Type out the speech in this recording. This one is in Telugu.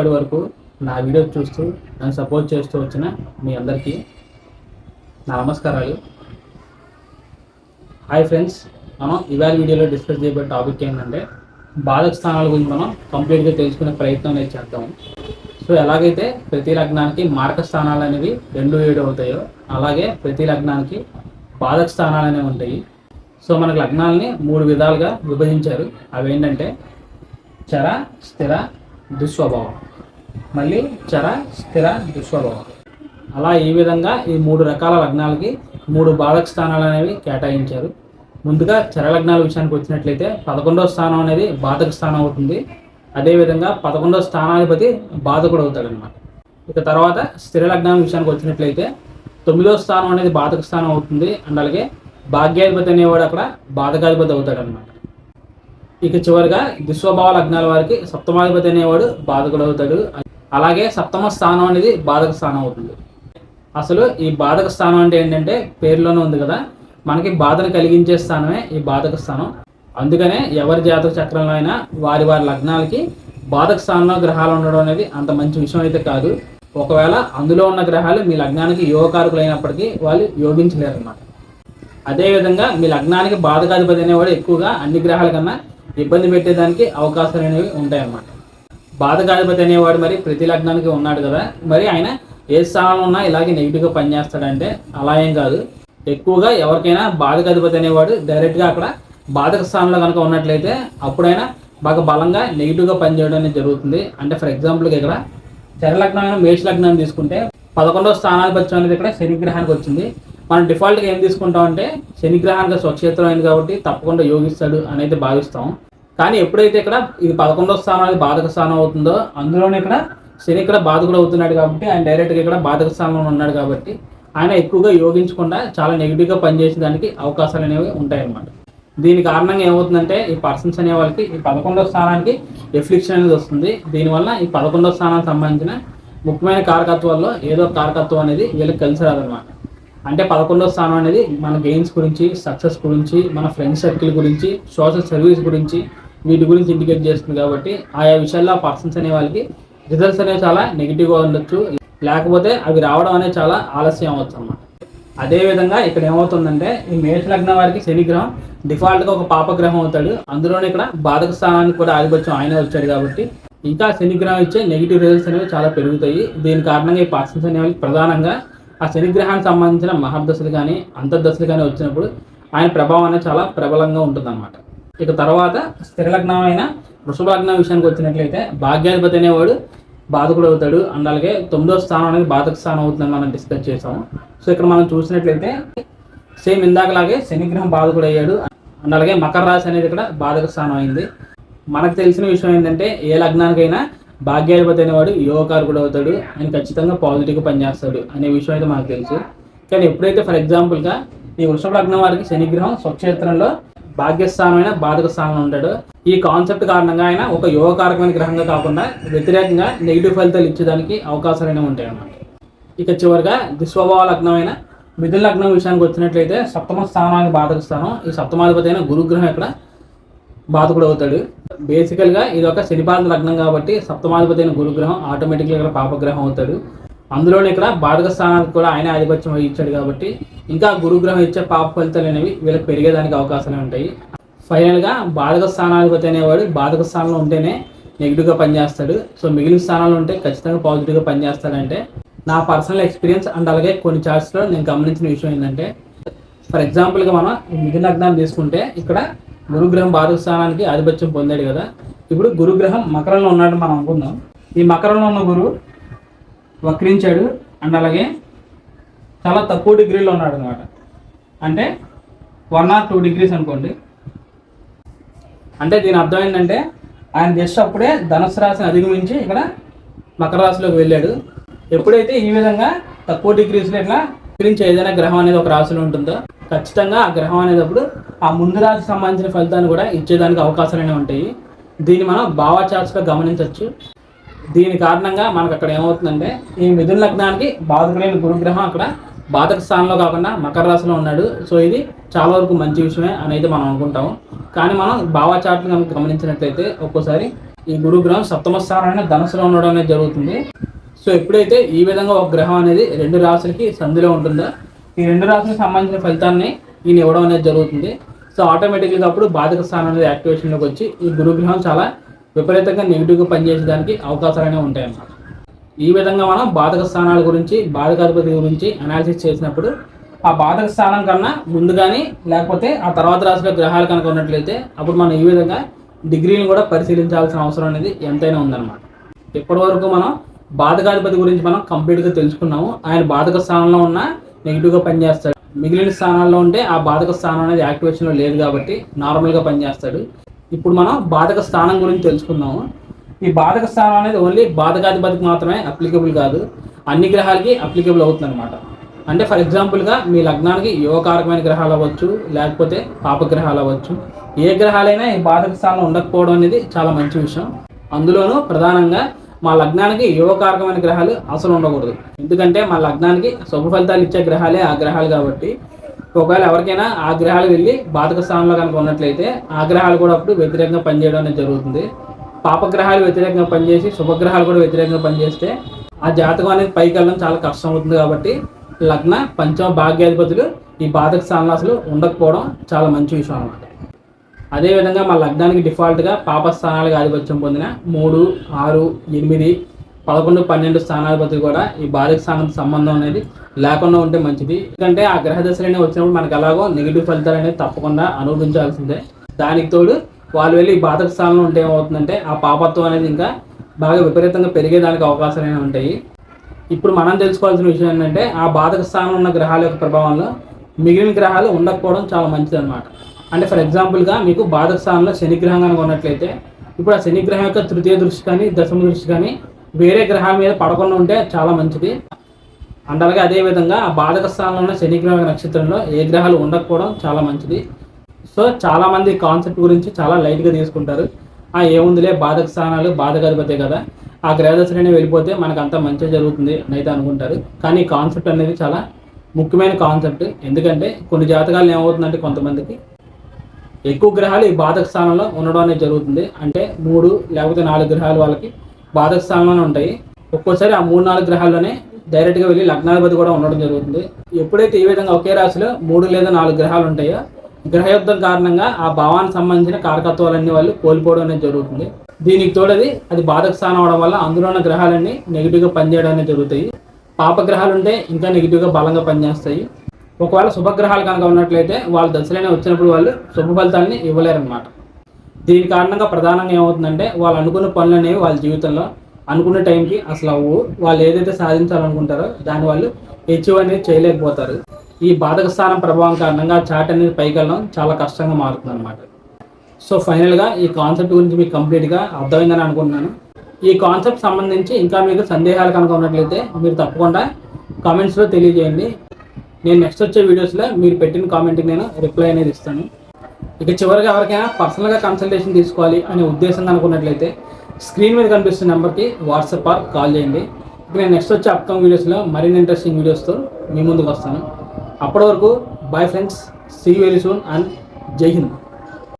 ఇప్పటి వరకు నా వీడియో చూస్తూ నన్ను సపోర్ట్ చేస్తూ వచ్చిన మీ అందరికీ నా నమస్కారాలు. హాయ్ ఫ్రెండ్స్ మనం ఇవాళ వీడియోలో డిస్కస్ చేయబోయే టాపిక్ ఏంటంటే బాధక స్థానాల గురించి మనం కంప్లీట్గా తెలుసుకునే ప్రయత్నం అనేది చేద్దాం. సో ఎలాగైతే ప్రతి లగ్నానికి మార్క స్థానాలు అనేవి రెండు ఏడు అవుతాయో అలాగే ప్రతి లగ్నానికి బాధక స్థానాలు అనేవి ఉంటాయి. సో మనకు లగ్నాలని మూడు విధాలుగా విభజించారు. అవేంటంటే చర స్థిర దుస్వభావం. మళ్ళీ చర స్థిర దుష్వభావం అలా ఈ విధంగా ఈ మూడు రకాల లగ్నాలకి మూడు బాధక స్థానాలు అనేవి కేటాయించారు. ముందుగా చర లగ్నాల విషయానికి వచ్చినట్లయితే పదకొండవ స్థానం అనేది బాధక స్థానం అవుతుంది. అదేవిధంగా పదకొండవ స్థానాధిపతి బాధకుడు అవుతాడనమాట ఇక తర్వాత స్థిర లగ్నం విషయానికి వచ్చినట్లయితే తొమ్మిదవ స్థానం అనేది బాధక స్థానం అవుతుంది. అండ్ అలాగే భాగ్యాధిపతి అనేవాడు అక్కడ బాధకాధిపతి అవుతాడనమాట ఇక చివరిగా దుస్వభావ లగ్నాల వారికి సప్తమాధిపతి అనేవాడు బాధకుడు అవుతాడు. అలాగే సప్తమ స్థానం అనేది బాధక స్థానం అవుతుంది. అసలు ఈ బాధక స్థానం అంటే ఏంటంటే పేరులోనే ఉంది కదా. మనకి బాధను కలిగించే స్థానమే ఈ బాధక స్థానం. అందుకనే ఎవరి జాతక చక్రంలో అయినా వారి వారి లగ్నాలకి బాధక స్థానంలో గ్రహాలు ఉండడం అనేది అంత మంచి విషయం అయితే కాదు. ఒకవేళ అందులో ఉన్న గ్రహాలు మీ లగ్నానికి యోగకారకులు అయినప్పటికీ వాళ్ళు యోగించలేరు అన్నమాట అదేవిధంగా మీ లగ్నానికి బాధకాధిపతి అనేవాడు ఎక్కువగా అన్ని గ్రహాల కన్నా ఇబ్బంది పెట్టేదానికి అవకాశాలు అనేవి ఉంటాయన్నమాట. బాధకాధిపతి అనేవాడు మరి ప్రతి లగ్నానికి ఉన్నాడు కదా. మరి ఆయన ఏ స్థానంలో ఉన్నా ఇలాగే నెగిటివ్గా పనిచేస్తాడంటే అలా ఏం కాదు. ఎక్కువగా ఎవరికైనా బాధకాధిపతి అనేవాడు డైరెక్ట్గా అక్కడ బాధక స్థానంలో కనుక ఉన్నట్లయితే అప్పుడైనా బాగా బలంగా నెగిటివ్గా పనిచేయడం అనేది జరుగుతుంది. అంటే ఫర్ ఎగ్జాంపుల్కి ఇక్కడ చరలగ్నమైన మేష లగ్నం తీసుకుంటే పదకొండవ స్థానాధిపత్యం అనేది ఇక్కడ శనిగ్రహానికి వచ్చింది. మనం డిఫాల్ట్గా ఏం తీసుకుంటాం అంటే శని గ్రహానికి స్వక్షేత్రం అయింది కాబట్టి తప్పకుండా యోగిస్తాడు అనేది భావిస్తాం. కానీ ఎప్పుడైతే ఇక్కడ ఇది పదకొండవ స్థానం అనేది బాధక స్థానం అవుతుందో అందులోనే ఇక్కడ శని ఇక్కడ బాధకుడు అవుతున్నాడు కాబట్టి ఆయన డైరెక్ట్గా ఇక్కడ బాధక స్థానంలో ఉన్నాడు కాబట్టి ఆయన ఎక్కువగా యోగించకుండా చాలా నెగిటివ్గా పనిచేసేదానికి అవకాశాలు అనేవి ఉంటాయన్నమాట. దీని కారణంగా ఏమవుతుందంటే ఈ పర్సన్స్ అనే వాళ్ళకి ఈ పదకొండవ స్థానానికి ఎఫ్లిక్షన్ అనేది వస్తుంది. దీనివల్ల ఈ పదకొండవ స్థానానికి సంబంధించిన ముఖ్యమైన కారకత్వాల్లో ఏదో కారకత్వం అనేది వీళ్ళకి కలిసి రాదనమాట అంటే పదకొండవ స్థానం అనేది మన గెయిన్స్ గురించి సక్సెస్ గురించి మన ఫ్రెండ్ సర్కిల్ గురించి సోషల్ సర్వీస్ గురించి వీటి గురించి ఇండికేట్ చేస్తుంది కాబట్టి ఆయా విషయాల్లో ఆ పర్సన్స్ అనే వాళ్ళకి రిజల్ట్స్ అనేవి చాలా నెగిటివ్గా ఉండొచ్చు. లేకపోతే అవి రావడం అనేది చాలా ఆలస్యం అవ్వచ్చు అన్నమాట. అదేవిధంగా ఇక్కడ ఏమవుతుందంటే ఈ మేష లగ్నం వారికి శనిగ్రహం డిఫాల్ట్గా ఒక పాపగ్రహం అవుతాడు. అందులోనే ఇక్కడ బాధక స్థానానికి కూడా ఆధిపత్యం ఆయన వచ్చాడు కాబట్టి ఇంకా శనిగ్రహం ఇచ్చే నెగిటివ్ రిజల్ట్స్ అనేవి చాలా పెరుగుతాయి. దీని కారణంగా ఈ పర్సన్స్ అనేవి ప్రధానంగా ఆ శనిగ్రహానికి సంబంధించిన మహర్దశలు కానీ అంతర్దశలు కానీ వచ్చినప్పుడు ఆయన ప్రభావం అనేది చాలా ప్రబలంగా ఉంటుందన్నమాట. ఇక తర్వాత స్థిర లగ్నం అయిన విషయానికి వచ్చినట్లయితే భాగ్యాధిపతి అనేవాడు బాధకుడు అవుతాడు. అండ్ అలాగే తొమ్మిదో స్థానం అనేది బాధక స్థానం అవుతుందని మనం డిస్కస్ చేసాము సో ఇక్కడ మనం చూసినట్లయితే సేమ్ ఇందాకలాగే శనిగ్రహం బాధకుడు అయ్యాడు. అండ్ అలాగే మకర రాశి అనేది ఇక్కడ బాధక స్థానం అయింది. మనకు తెలిసిన విషయం ఏంటంటే ఏ లగ్నానికైనా భాగ్యాధిపతి అనేవాడు యోగకారకుడు అవుతాడు. ఆయన ఖచ్చితంగా పాజిటివ్గా పనిచేస్తాడు అనే విషయం అయితే మనకు తెలుసు. కానీ ఎప్పుడైతే ఫర్ ఎగ్జాంపుల్గా ఈ వృషభ లగ్నం వారికి శనిగ్రహం స్వక్షేత్రంలో భాగ్యస్థానమైన బాధక స్థానంలో ఉంటాడు. ఈ కాన్సెప్ట్ కారణంగా ఆయన ఒక యోగకారకమైన గ్రహంగా కాకుండా వ్యతిరేకంగా నెగిటివ్ ఫలితాలు ఇచ్చేదానికి అవకాశాలు ఉంటాయన్నమాట. ఉంటాయి అన్నమాట ఇక చివరిగా దుస్వభావ లగ్నమైన మిథున లగ్నం విషయానికి వచ్చినట్లయితే సప్తమ స్థానానికి బాధక స్థానం ఈ సప్తమాధిపతి అయిన గురుగ్రహం ఇక్కడ బాధకుడు అవుతాడు. బేసికల్గా ఇది ఒక శనిపాద లగ్నం కాబట్టి సప్తమాధిపతి అయిన గురుగ్రహం ఆటోమేటిక్గా ఇక్కడ పాపగ్రహం అవుతాడు. అందులోనే ఇక్కడ బాధక స్థానానికి కూడా ఆయన ఆధిపత్యం వహించాడు కాబట్టి ఇంకా గురుగ్రహం ఇచ్చే పాప ఫలితాలు అనేవి వీళ్ళకి పెరిగేదానికి అవకాశాలు ఉంటాయి. ఫైనల్గా బాధక స్థానాధిపతి అనేవాడు బాధక స్థానంలో ఉంటేనే నెగిటివ్గా పనిచేస్తాడు. సో మిగిలిన స్థానాలు ఉంటే ఖచ్చితంగా పాజిటివ్గా పనిచేస్తాడంటే నా పర్సనల్ ఎక్స్పీరియన్స్ అండ్ అలాగే కొన్ని చార్ట్స్లో నేను గమనించిన విషయం ఏంటంటే ఫర్ ఎగ్జాంపుల్గా మనం మిగిలిన మిథున తీసుకుంటే ఇక్కడ గురుగ్రహం బాధక స్థానానికి ఆధిపత్యం పొందాడు కదా. ఇప్పుడు గురుగ్రహం మకరంలో ఉన్నాడు మనం అనుకుందాం. ఈ మకరంలో ఉన్న గురువు వక్రించాడు అండ్ అలాగే చాలా తక్కువ డిగ్రీలో ఉన్నాడు అనమాట అంటే వన్ ఆర్ టూ డిగ్రీస్ అనుకోండి. అంటే దీని అర్థం ఏంటంటే ఆయన జస్ట్ అప్పుడే ధనుసు రాశిని అధిగమించి ఇక్కడ మకర రాశిలోకి వెళ్ళాడు. ఎప్పుడైతే ఈ విధంగా తక్కువ డిగ్రీస్లో ఇట్లా గురించి ఏదైనా గ్రహం అనేది ఒక రాశిలో ఉంటుందో ఖచ్చితంగా ఆ గ్రహం అనేటప్పుడు ఆ ముందు రాశి సంబంధించిన ఫలితాన్ని కూడా ఇచ్చేదానికి అవకాశాలు అనేవి ఉంటాయి. దీన్ని మనం భావా గమనించవచ్చు. దీని కారణంగా మనకు అక్కడ ఏమవుతుందంటే ఈ మిథున లగ్నానికి బాధకుడైన గురుగ్రహం అక్కడ బాధక స్థానంలో కాకుండా మకర రాశిలో ఉన్నాడు. సో ఇది చాలా వరకు మంచి విషయమే అని అయితే మనం అనుకుంటాము. కానీ మనం భావ కనుక గమనించినట్లయితే ఒక్కోసారి ఈ గురుగ్రహం సప్తమ స్థానాన్ని ధనసులో ఉండడం అనేది జరుగుతుంది. సో ఎప్పుడైతే ఈ విధంగా ఒక గ్రహం అనేది రెండు రాశులకి సంధిలో ఉంటుందో ఈ రెండు రాశులకు సంబంధించిన ఫలితాన్ని ఈయన ఇవ్వడం అనేది జరుగుతుంది. సో ఆటోమేటిక్గా అప్పుడు బాధక స్థానం అనేది యాక్టివేషన్లోకి వచ్చి ఈ గురుగ్రహం చాలా విపరీతంగా నెగిటివ్గా పనిచేసేదానికి అవకాశాలు అనేవి ఈ విధంగా మనం బాధక స్థానాల గురించి బాధకాధిపతి గురించి అనాలిసిస్ చేసినప్పుడు ఆ బాధక స్థానం కన్నా ముందుగానే లేకపోతే ఆ తర్వాత రాశిలో గ్రహాలు కనుక ఉన్నట్లయితే అప్పుడు మనం ఈ విధంగా డిగ్రీని కూడా పరిశీలించాల్సిన అవసరం అనేది ఎంతైనా ఉందన్నమాట. ఇప్పటి వరకు మనం బాధకాధిపతి గురించి మనం కంప్లీట్గా తెలుసుకున్నాము. ఆయన బాధక స్థానంలో ఉన్న నెగిటివ్గా పనిచేస్తాడు. మిగిలిన స్థానాల్లో ఉంటే ఆ బాధక స్థానం అనేది యాక్టివేషన్లో లేదు కాబట్టి నార్మల్గా పనిచేస్తాడు. ఇప్పుడు మనం బాధక స్థానం గురించి తెలుసుకుందాము. ఈ బాధక స్థానం అనేది ఓన్లీ బాధకాధిపతికి మాత్రమే అప్లికబుల్ కాదు. అన్ని గ్రహాలకి అప్లికబుల్ అవుతుంది అనమాట అంటే ఫర్ ఎగ్జాంపుల్గా మీ లగ్నానికి యువకారకమైన గ్రహాలు అవ్వచ్చు లేకపోతే పాపగ్రహాలు అవ్వచ్చు. ఏ గ్రహాలైనా ఈ బాధక స్థానంలో ఉండకపోవడం అనేది చాలా మంచి విషయం. అందులోనూ ప్రధానంగా మా లగ్నానికి యువకారకమైన గ్రహాలు అసలు ఉండకూడదు. ఎందుకంటే మా లగ్నానికి శుభ ఫలితాలు ఇచ్చే గ్రహాలే ఆ గ్రహాలు కాబట్టి ఒకవేళ ఎవరికైనా ఆగ్రహాలు వెళ్ళి బాధక స్థానంలో కనుక ఉన్నట్లయితే ఆగ్రహాలు కూడా అప్పుడు వ్యతిరేకంగా పనిచేయడం అనేది జరుగుతుంది. పాపగ్రహాలు వ్యతిరేకంగా పనిచేసి శుభగ్రహాలు కూడా వ్యతిరేకంగా పనిచేస్తే ఆ జాతకం అనేది పైకి వెళ్ళడం చాలా కష్టం అవుతుంది కాబట్టి లగ్న పంచమ భాగ్యాధిపతులు ఈ బాధక స్థానంలో అసలు ఉండకపోవడం చాలా మంచి విషయం అనమాట అదేవిధంగా మా లగ్నానికి డిఫాల్ట్గా పాప స్థానాలకు ఆధిపత్యం పొందిన మూడు ఆరు ఎనిమిది పదకొండు పన్నెండు స్థానాధిపతులు కూడా ఈ బాధక స్థానం సంబంధం అనేది లేకుండా ఉంటే మంచిది. ఎందుకంటే ఆ గ్రహ దశలు వచ్చినప్పుడు మనకు ఎలాగో నెగిటివ్ ఫలితాలు అనేది తప్పకుండా అనుభవించాల్సిందే. దానికి తోడు వాళ్ళు వెళ్ళి ఈ బాధక స్థానంలో ఉంటే ఏమవుతుందంటే ఆ పాపత్వం అనేది ఇంకా బాగా విపరీతంగా పెరిగేదానికి అవకాశాలు అనేవి ఉంటాయి. ఇప్పుడు మనం తెలుసుకోవాల్సిన విషయం ఏంటంటే ఆ బాధక స్థానం ఉన్న గ్రహాల యొక్క ప్రభావంలో మిగిలిన గ్రహాలు ఉండకపోవడం చాలా మంచిది అనమాట అంటే ఫర్ ఎగ్జాంపుల్గా మీకు బాధక స్థానంలో శనిగ్రహం కనుక ఉన్నట్లయితే ఇప్పుడు ఆ శనిగ్రహం యొక్క తృతీయ దృష్టి కానీ దశమ దృష్టి కానీ వేరే గ్రహాల మీద పడకుండా ఉంటే చాలా మంచిది. అండ్ అలాగే అదేవిధంగా ఆ బాధక స్థానంలో ఉన్న శనిగ్రహ నక్షత్రంలో ఏ గ్రహాలు ఉండకపోవడం చాలా మంచిది. సో చాలామంది కాన్సెప్ట్ గురించి చాలా లైట్గా తీసుకుంటారు. ఆ ఏముందిలే బాధక స్థానాలు బాధకాధిపతే కదా. ఆ గ్రహదశలనే వెళ్ళిపోతే మనకు అంతా మంచిగా జరుగుతుంది అని అయితే అనుకుంటారు. కానీ కాన్సెప్ట్ అనేది చాలా ముఖ్యమైన కాన్సెప్ట్. ఎందుకంటే కొన్ని జాతకాలు ఏమవుతుందంటే కొంతమందికి ఎక్కువ గ్రహాలు ఈ బాధక స్థానంలో ఉండడం అనేది జరుగుతుంది. అంటే మూడు లేకపోతే నాలుగు గ్రహాలు వాళ్ళకి బాధకస్థానంలోనే ఉంటాయి. ఒక్కోసారి ఆ మూడు నాలుగు గ్రహాల్లోనే డైరెక్ట్గా వెళ్ళి లగ్నాధిపతి కూడా ఉండడం జరుగుతుంది. ఎప్పుడైతే ఈ విధంగా ఒకే రాశిలో మూడు లేదా నాలుగు గ్రహాలు ఉంటాయో గ్రహయుద్ధం కారణంగా ఆ భావానికి సంబంధించిన కారకత్వాలన్నీ వాళ్ళు కోల్పోవడం అనేది జరుగుతుంది. దీనికి తోడది అది బాధక స్థానం అవడం వల్ల అందులో ఉన్న గ్రహాలన్నీ నెగిటివ్గా పనిచేయడం అనేది జరుగుతాయి. పాపగ్రహాలు ఉంటే ఇంకా నెగిటివ్గా బలంగా పనిచేస్తాయి. ఒకవేళ శుభగ్రహాలు కనుక ఉన్నట్లయితే వాళ్ళ దశలైన వచ్చినప్పుడు వాళ్ళు శుభ ఫలితాన్ని ఇవ్వలేరన్నమాట. దీని కారణంగా ప్రధానంగా ఏమవుతుందంటే వాళ్ళు అనుకున్న పనులు అనేవి వాళ్ళ జీవితంలో అనుకున్న టైంకి అసలు అవ్వు. వాళ్ళు ఏదైతే సాధించాలనుకుంటారో దాని వాళ్ళు అచీవ్ అనేది చేయలేకపోతారు. ఈ బాధక స్థానం ప్రభావం కారణంగా చాట్ అనేది పైకెళ్ళడం చాలా కష్టంగా మారుతుంది అనమాట సో ఫైనల్గా ఈ కాన్సెప్ట్ గురించి మీకు కంప్లీట్గా అర్థమైందని అనుకుంటున్నాను. ఈ కాన్సెప్ట్ సంబంధించి ఇంకా మీకు సందేహాలు కనుక ఉన్నట్లయితే మీరు తప్పకుండా కామెంట్స్లో తెలియజేయండి. నేను నెక్స్ట్ వచ్చే వీడియోస్లో మీరు పెట్టిన కామెంట్కి నేను రిప్లై అనేది ఇస్తాను. ఇక చివరిగా ఎవరికైనా పర్సనల్గా కన్సల్టేషన్ తీసుకోవాలి అనే ఉద్దేశంగా అనుకున్నట్లయితే స్క్రీన్ మీద కనిపిస్తున్న నెంబర్కి వాట్సాప్ ఆర్ కాల్ చేయండి. ఇక నేను నెక్స్ట్ వచ్చే అప్కమింగ్ వీడియోస్లో మరిన్ని ఇంట్రెస్టింగ్ వీడియోస్తో మీ ముందుకు వస్తాను. అప్పటి వరకు bye friends see very soon and జై హింద్